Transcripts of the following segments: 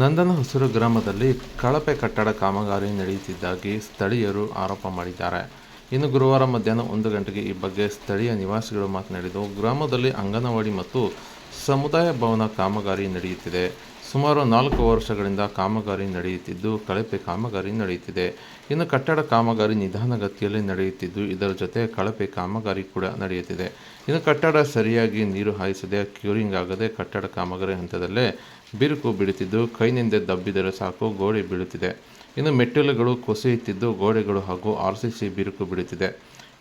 ನಂದನ ಹೊಸೂರು ಗ್ರಾಮದಲ್ಲಿ ಕಳಪೆ ಕಟ್ಟಡ ಕಾಮಗಾರಿ ನಡೆಯುತ್ತಿದ್ದಾಗಿ ಸ್ಥಳೀಯರು ಆರೋಪ ಮಾಡಿದ್ದಾರೆ. ಇನ್ನು ಗುರುವಾರ ಮಧ್ಯಾಹ್ನ ಒಂದು ಗಂಟೆಗೆ ಈ ಬಗ್ಗೆ ಸ್ಥಳೀಯ ನಿವಾಸಿಗಳು ಮಾತನಾಡಿದ್ದು, ಗ್ರಾಮದಲ್ಲಿ ಅಂಗನವಾಡಿ ಮತ್ತು ಸಮುದಾಯ ಭವನ ಕಾಮಗಾರಿ ನಡೆಯುತ್ತಿದೆ. ಸುಮಾರು ನಾಲ್ಕು ವರ್ಷಗಳಿಂದ ಕಾಮಗಾರಿ ನಡೆಯುತ್ತಿದ್ದು, ಕಳಪೆ ಕಾಮಗಾರಿ ನಡೆಯುತ್ತಿದೆ. ಇನ್ನು ಕಟ್ಟಡ ಕಾಮಗಾರಿ ನಿಧಾನಗತಿಯಲ್ಲಿ ನಡೆಯುತ್ತಿದ್ದು, ಇದರ ಜೊತೆ ಕಳಪೆ ಕಾಮಗಾರಿ ಕೂಡ ನಡೆಯುತ್ತಿದೆ. ಇನ್ನು ಕಟ್ಟಡ ಸರಿಯಾಗಿ ನೀರು ಹಾಯಿಸದೆ ಕ್ಯೂರಿಂಗ್ ಆಗದೆ ಕಟ್ಟಡ ಕಾಮಗಾರಿ ಹಂತದಲ್ಲೇ ಬಿರುಕು ಬಿಡುತ್ತಿದ್ದು ಕೈನಿಂದ ದಬ್ಬಿದರೆ ಸಾಕು, ಗೋಡೆ ಬೀಳುತ್ತಿದೆ. ಇನ್ನು ಮೆಟ್ಟಿಲುಗಳು ಕುಸಿಯುತ್ತಿದ್ದು, ಗೋಡೆಗಳು ಹಾಗೂ ಆರ್ ಸಿ ಸಿ ಬಿರುಕು ಬಿಡುತ್ತಿದೆ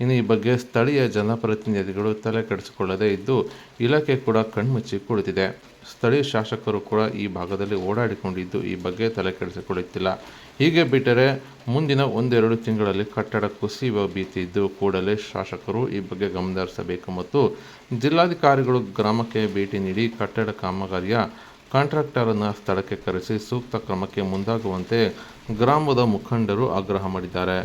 ಇನ್ನು ಈ ಬಗ್ಗೆ ಸ್ಥಳೀಯ ಜನಪ್ರತಿನಿಧಿಗಳು ತಲೆ ಕೆಡಿಸಿಕೊಳ್ಳದೇ ಇದ್ದು, ಇಲಾಖೆ ಕೂಡ ಕಣ್ಮುಚ್ಚಿ ಕುಳಿತಿದೆ ಸ್ಥಳೀಯ ಶಾಸಕರು ಕೂಡ ಈ ಭಾಗದಲ್ಲಿ ಓಡಾಡಿಕೊಂಡಿದ್ದು ಈ ಬಗ್ಗೆ ತಲೆ ಕೆಡಿಸಿಕೊಳ್ಳುತ್ತಿಲ್ಲ. ಹೀಗೆ ಬಿಟ್ಟರೆ ಮುಂದಿನ ಒಂದೆರಡು ತಿಂಗಳಲ್ಲಿ ಕಟ್ಟಡ ಕುಸಿಯುವ ಭೀತಿ ಇದ್ದು ಕೂಡಲೇ ಶಾಸಕರು ಈ ಬಗ್ಗೆ ಗಮನಹರಿಸಬೇಕು ಮತ್ತು ಜಿಲ್ಲಾಧಿಕಾರಿಗಳು ಗ್ರಾಮಕ್ಕೆ ಭೇಟಿ ನೀಡಿ ಕಟ್ಟಡ ಕಾಮಗಾರಿಯ ಕಾಂಟ್ರಾಕ್ಟರನ್ನು ಸ್ಥಳಕ್ಕೆ ಕರೆಸಿ ಸೂಕ್ತ ಕ್ರಮಕ್ಕೆ ಮುಂದಾಗುವಂತೆ ಗ್ರಾಮದ ಮುಖಂಡರು ಆಗ್ರಹ ಮಾಡಿದ್ದಾರೆ.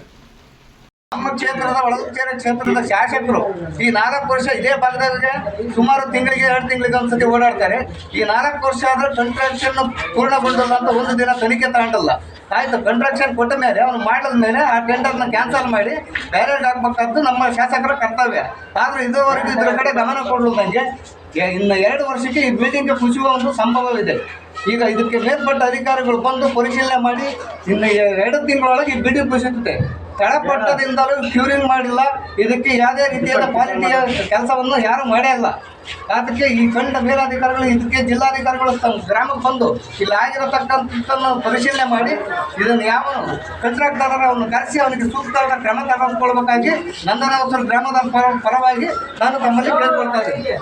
ನಮ್ಮ ಕ್ಷೇತ್ರದ ಒಳಗುತ್ತೇರೆ ಕ್ಷೇತ್ರದ ಶಾಸಕರು ಈ ನಾಲ್ಕು ವರ್ಷ ಇದೇ ಭಾಗದಲ್ಲಿ ಸುಮಾರು ತಿಂಗಳಿಗೆ, ಎರಡು ತಿಂಗಳಿಗೆ ಒಂದ್ಸತಿ ಓಡಾಡ್ತಾರೆ. ಈ ನಾಲ್ಕು ವರ್ಷ ಆದ್ರೆ ಕಂಟ್ರಾಕ್ಷನ್ ಪೂರ್ಣಗೊಂಡಲ್ಲ ಅಂತ ಒಂದು ದಿನ ತನಿಖೆ ತಗೊಂಡಲ್ಲ. ಆಯ್ತು ಕಂಟ್ರಾಕ್ಷನ್ ಕೊಟ್ಟ ಮೇಲೆ ಅವ್ನು ಮಾಡಿದ ಮೇಲೆ ಆ ಟೆಂಡರ್ನ ಕ್ಯಾನ್ಸಲ್ ಮಾಡಿ ಡೈರೆಕ್ಟ್ ಆಗಬೇಕಾದ್ದು ನಮ್ಮ ಶಾಸಕರ ಕರ್ತವ್ಯ. ಆದ್ರೆ ಇದುವರೆಗೂ ಇದ್ರ ಕಡೆ ಗಮನ ಕೊಡಲಿಲ್ಲದಂಗೆ ಇನ್ನು ಎರಡು ವರ್ಷಕ್ಕೆ ಈ ಬಿಲ್ಡಿಂಗ್ಗೆ ಕುಸಿಯುವ ಒಂದು ಸಂಭವವಿದೆ. ಈಗ ಇದಕ್ಕೆ ಮೇಲ್ಪಟ್ಟ ಅಧಿಕಾರಿಗಳು ಬಂದು ಪರಿಶೀಲನೆ ಮಾಡಿ ಇನ್ನು ಎರಡು ತಿಂಗಳೊಳಗೆ ಈ ಬಿಲ್ಡಿಂಗ್ ಕುಸಿಯುತ್ತೆ ತಳಪಟ್ಟದಿಂದಲೂ ಕ್ಯೂರಿಂಗ್ ಮಾಡಿಲ್ಲ. ಇದಕ್ಕೆ ಯಾವುದೇ ರೀತಿಯಾದ ಪಾಲಿಟಿಯ ಕೆಲಸವನ್ನು ಯಾರು ಮಾಡೇ ಇಲ್ಲ. ಅದಕ್ಕೆ ಈ ಕಂಡ ಮೇಲಾಧಿಕಾರಿಗಳು, ಇದಕ್ಕೆ ಜಿಲ್ಲಾಧಿಕಾರಿಗಳು ತಮ್ಮ ಗ್ರಾಮಕ್ಕೆ ಬಂದು ಇಲ್ಲಿ ಆಗಿರತಕ್ಕಂಥದ್ದನ್ನು ಪರಿಶೀಲನೆ ಮಾಡಿ, ಇದನ್ನು ಯಾವ ಅವನು ಕರೆಸಿ ಅವನಿಗೆ ಸೂಕ್ತವಾದ ಕ್ರಮ ತೆಗೆದುಕೊಳ್ಬೇಕಾಗಿ ನಂದನಾವಸರ ಗ್ರಾಮದ ಪರ, ಪರವಾಗಿ ನಾನು ತಮ್ಮಲ್ಲಿ ಕೇಳ್ಕೊಳ್ತಾ ಇದ್ದೀನಿ.